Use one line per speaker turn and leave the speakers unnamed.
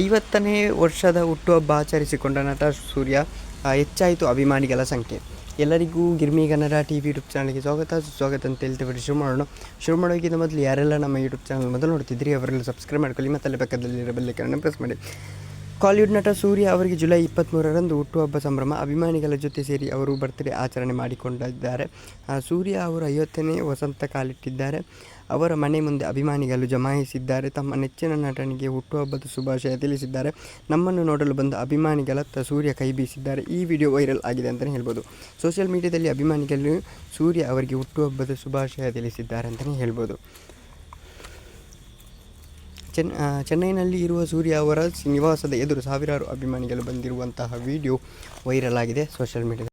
ಐವತ್ತನೇ ವರ್ಷದ ಹುಟ್ಟುಹಬ್ಬ ಆಚರಿಸಿಕೊಂಡ ನಟ ಸೂರ್ಯ ಹೆಚ್ಚಾಯಿತು ಅಭಿಮಾನಿಗಳ ಸಂಖ್ಯೆ. ಎಲ್ಲರಿಗೂ Girmi Kannada T V YouTube ಚಾನಲ್ಗೆ ಸ್ವಾಗತ. ಸ್ವಾಗತ ಅಂತ ಹೇಳ್ತೀವಿ ಶುರು ಮಾಡೋಣ ಶುರು ಮಾಡೋಕ್ಕಿಂತ ಮೊದಲು ಯಾರೆಲ್ಲ ನಮ್ಮ ಯೂಟ್ಯೂಬ್ ಚಾನಲ್ ಮೊದಲು ನೋಡ್ತಿದ್ರಿ, ಅವರೆಲ್ಲ ಸಬ್ಸ್ಕ್ರೈಬ್ ಮಾಡ್ಕೊಳ್ಳಿ ಮತ್ತು ಪಕ್ಕದಲ್ಲಿ ಪಕ್ಕದಲ್ಲಿರೋ ಬೆಲ್ಲೈಕನ್ನ ಪ್ರೆಸ್ ಮಾಡಿ. ಕಾಲಿವುಡ್ ನಟ ಸೂರ್ಯ ಅವರಿಗೆ ಜುಲೈ ಇಪ್ಪತ್ತ್ಮೂರರಂದು ಹುಟ್ಟುಹಬ್ಬ ಸಂಭ್ರಮ. ಅಭಿಮಾನಿಗಳ ಜೊತೆ ಸೇರಿ ಅವರು ಬರ್ತ್ಡೇ ಆಚರಣೆ ಮಾಡಿಕೊಂಡಿದ್ದಾರೆ. ಸೂರ್ಯ ಅವರು ಐವತ್ತನೇ ವಸಂತ ಕಾಲಿಟ್ಟಿದ್ದಾರೆ. ಅವರ ಮನೆ ಮುಂದೆ ಅಭಿಮಾನಿಗಳು ಜಮಾಯಿಸಿದ್ದಾರೆ. ತಮ್ಮ ನೆಚ್ಚಿನ ನಟನಿಗೆ ಹುಟ್ಟುಹಬ್ಬದ ಶುಭಾಶಯ ತಿಳಿಸಿದ್ದಾರೆ. ನಮ್ಮನ್ನು ನೋಡಲು ಬಂದ ಅಭಿಮಾನಿಗಳತ್ತ ಸೂರ್ಯ ಕೈ ಬೀಸಿದ್ದಾರೆ. ಈ ವಿಡಿಯೋ ವೈರಲ್ ಆಗಿದೆ ಅಂತಲೇ ಹೇಳ್ಬೋದು. ಸೋಷಿಯಲ್ ಮೀಡಿಯಾದಲ್ಲಿ ಅಭಿಮಾನಿಗಳು ಸೂರ್ಯ ಅವರಿಗೆ ಹುಟ್ಟುಹಬ್ಬದ ಶುಭಾಶಯ ತಿಳಿಸಿದ್ದಾರೆ ಅಂತಲೇ ಹೇಳ್ಬೋದು. ಚೆನ್ ಚೆನ್ನೈನಲ್ಲಿ ಇರುವ ಸೂರ್ಯ ಅವರ ನಿವಾಸದ ಎದುರು ಸಾವಿರಾರು ಅಭಿಮಾನಿಗಳು ಬಂದಿರುವಂತಹ ವಿಡಿಯೋ ವೈರಲ್ ಆಗಿದೆ ಸೋಷಿಯಲ್ ಮೀಡಿಯಾದಲ್ಲಿ